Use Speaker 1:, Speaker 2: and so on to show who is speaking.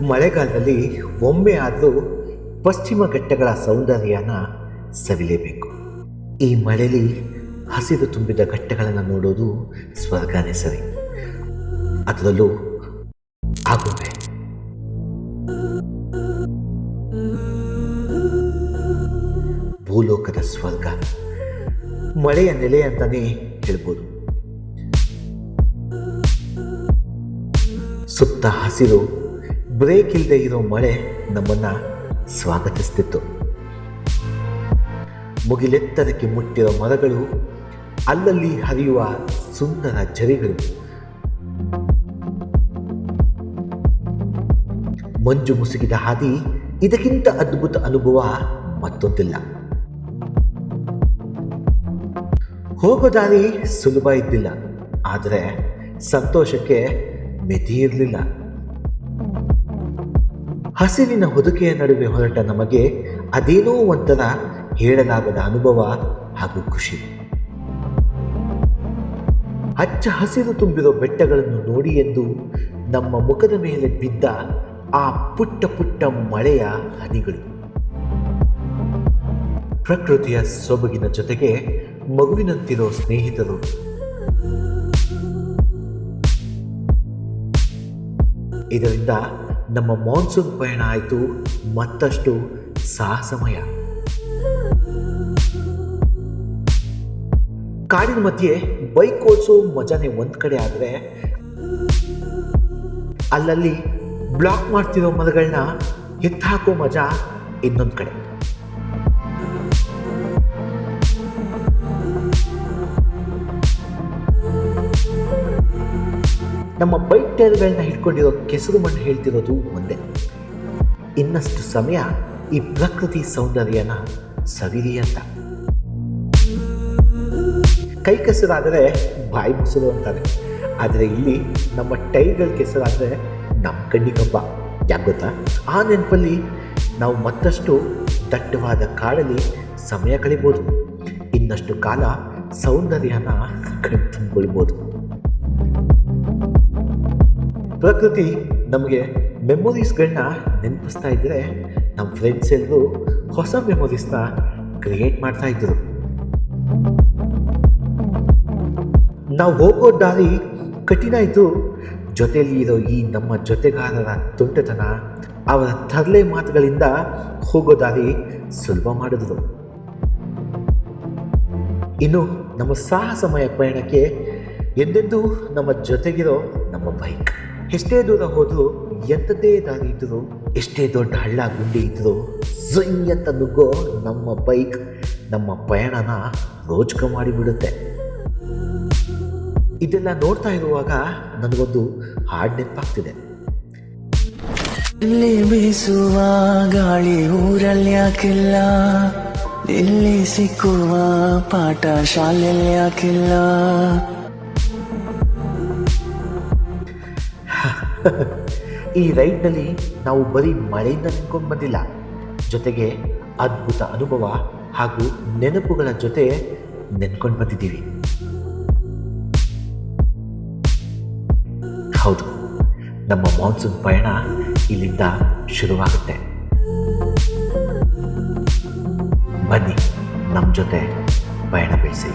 Speaker 1: ಮಳೆಗಾಲದಲ್ಲಿ ಒಮ್ಮೆ ಆದರೂ ಪಶ್ಚಿಮ ಘಟ್ಟಗಳ ಸೌಂದರ್ಯನ ಸವಿಲೇಬೇಕು. ಈ ಮಳೆಯಲ್ಲಿ ಹಸಿರು ತುಂಬಿದ ಘಟ್ಟಗಳನ್ನು ನೋಡೋದು ಸ್ವರ್ಗನೇ ಸರಿ. ಅದರಲ್ಲೂ ಆಗುವೆ. ಭೂಲೋಕದ ಸ್ವರ್ಗ. ಮಳೆಯ ನೆಲೆ ಅಂತಾನೆ ಹೇಳ್ಬೋದು. ಸುತ್ತ ಹಸಿರು ಬ್ರೇಕ್ ಇಲ್ಲದೆ ಇರೋ ಮಳೆ ನಮ್ಮನ್ನ ಸ್ವಾಗತಿಸ್ತಿತ್ತು. ಮುಗಿಲೆತ್ತರಕ್ಕೆ ಮುಟ್ಟಿರೋ ಮರಗಳು ಅಲ್ಲಲ್ಲಿ ಹರಿಯುವ ಸುಂದರ ಝರಿಗಳು. ಮಂಜು ಮುಸುಗಿದ ಹಾದಿ ಇದಕ್ಕಿಂತ ಅದ್ಭುತ ಅನುಭವ ಮತ್ತೊಂದಿಲ್ಲ. ಹೋಗೋ ದಾರಿ ಸುಲಭ ಇದ್ದಿಲ್ಲ, ಆದರೆ ಸಂತೋಷಕ್ಕೆ ಮಿತಿ ಇರಲಿಲ್ಲ. ಹಸಿರಿನ ಹೊದಿಕೆಯ ನಡುವೆ ಹೊರಟ ನಮಗೆ ಅದೇನೋ ಒಂಥರ ಹೇಳಲಾಗದ ಅನುಭವ ಹಾಗೂ ಖುಷಿ. ಹಚ್ಚ ಹಸಿರು ತುಂಬಿರೋ ಬೆಟ್ಟಗಳನ್ನು ನೋಡಿ ಎಂದು ನಮ್ಮ ಮುಖದ ಮೇಲೆ ಬಿದ್ದ ಆ ಪುಟ್ಟ ಪುಟ್ಟ ಮಳೆಯ ಹನಿಗಳು. ಪ್ರಕೃತಿಯ ಸೊಬಗಿನ ಜೊತೆಗೆ ಮಗುವಿನಂತಿರೋ ಸ್ನೇಹಿತರು. ಇದರಿಂದ ನಮ್ಮ ಮಾನ್ಸೂನ್ ಪಯಣ ಆಯಿತು. ಮತ್ತಷ್ಟು ಸಾಹಸಮಯ. ಕಾಡಿನ ಮಧ್ಯೆ ಬೈಕ್ ಓಡಿಸೋ ಮಜಾನೇ ಒಂದು ಕಡೆ ಆದರೆ ಅಲ್ಲಲ್ಲಿ ಬ್ಲಾಕ್ ಮಾಡ್ತಿರೋ ಮರಗಳನ್ನ ಎತ್ತಾಕೋ ಮಜಾ ಇನ್ನೊಂದು ಕಡೆ. ನಮ್ಮ ಬೈಕ್ ಟೈರ್ಗಳನ್ನ ಹಿಡ್ಕೊಂಡಿರೋ ಕೆಸರು ಮಣ್ಣು ಹೇಳ್ತಿರೋದು ಒಂದೇ. ಇನ್ನಷ್ಟು ಸಮಯ ಈ ಪ್ರಕೃತಿ ಸೌಂದರ್ಯನ ಸವಿರಿ ಅಂತ. ಕೈ ಕೆಸರಾದರೆ ಬಾಯಿ ಮೊಸರು ಅಂತಾರೆ. ಆದರೆ ಇಲ್ಲಿ ನಮ್ಮ ಟೈರ್ಗಳ ಕೆಸರಾದರೆ ನಮ್ಮ ಕಣ್ಣಿಗಬ್ಬ. ಯಾಕೆ ಗೊತ್ತಾ? ಆ ನೆನಪಲ್ಲಿ ನಾವು ಮತ್ತಷ್ಟು ದಟ್ಟವಾದ ಕಾಡಲ್ಲಿ ಸಮಯ ಕಳಿಬೋದು. ಇನ್ನಷ್ಟು ಕಾಲ ಸೌಂದರ್ಯನ ಕಣ್ತುಂಬಿಕೊಳ್ಬೋದು. ಪ್ರಕೃತಿ ನಮಗೆ ಮೆಮೊರೀಸ್ಗಳನ್ನ ನೆನಪಿಸ್ತಾ ಇದ್ದರೆ ನಮ್ಮ ಫ್ರೆಂಡ್ಸ್ ಎಲ್ಲರೂ ಹೊಸ ಮೆಮೊರೀಸ್ನ ಕ್ರಿಯೇಟ್ ಮಾಡ್ತಾ ಇದ್ದರು ನಾವು ಹೋಗೋ ದಾರಿ ಕಠಿಣ ಇದ್ದು ಜೊತೆಯಲ್ಲಿ ಇರೋ ಈ ನಮ್ಮ ಜೊತೆಗಾರರ ತುಂಟತನ, ಅವರ ತರಲೆ ಮಾತುಗಳಿಂದ ಹೋಗೋ ದಾರಿ ಸುಲಭ ಮಾಡಿದ್ರು. ಇನ್ನು ನಮ್ಮ ಸಾಹಸಮಯ ಪಯಣಕ್ಕೆ ಎಂದೆಂದೂ ನಮ್ಮ ಜೊತೆಗಿರೋ ನಮ್ಮ ಬೈಕ್ ಎಷ್ಟೇ ದೂರ ಹೋದರೂ ಎಂಥದ್ದೇ ದಾರಿ ಇದ್ದರೂ ಎಷ್ಟೇ ದೊಡ್ಡ ಹಳ್ಳ ಗುಂಡಿ ಇದ್ದರೂ ಝುಯ್ ನುಗ್ಗೋ ನಮ್ಮ ಬೈಕ್, ನಮ್ಮ ಪಯಣನ ರೋಚಕ ಮಾಡಿಬಿಡುತ್ತೆ. ಇದೆಲ್ಲ ನೋಡ್ತಾ ಇರುವಾಗ ನನಗೊಂದು ಹಾಡು ನೆನಪಾಗ್ತಿದೆ
Speaker 2: ಇಲ್ಲಿ ಬೀಸುವ ಗಾಳಿ ಊರಲ್ಲಿ ಯಾಕಿಲ್ಲ ಇಲ್ಲಿ ಸಿಕ್ಕುವ ಪಾಠ ಶಾಲೆಯಲ್ಲಿ
Speaker 1: ಈ ರೈಡ್ನಲ್ಲಿ ನಾವು ಬರೀ ಮಳೆಯಿಂದ ನಿಂತ್ಕೊಂಡು ಬಂದಿಲ್ಲ. ಜೊತೆಗೆ ಅದ್ಭುತ ಅನುಭವ ಹಾಗೂ ನೆನಪುಗಳ ಜೊತೆ ನೆನ್ಕೊಂಡು ಬಂದಿದ್ದೀವಿ. ಹೌದು, ನಮ್ಮ ಮಾನ್ಸೂನ್ ಪಯಣ ಇಲ್ಲಿಂದ ಶುರುವಾಗುತ್ತೆ. ಬನ್ನಿ ನಮ್ಮ ಜೊತೆ ಪಯಣ ಬೆಳೆಸಿ.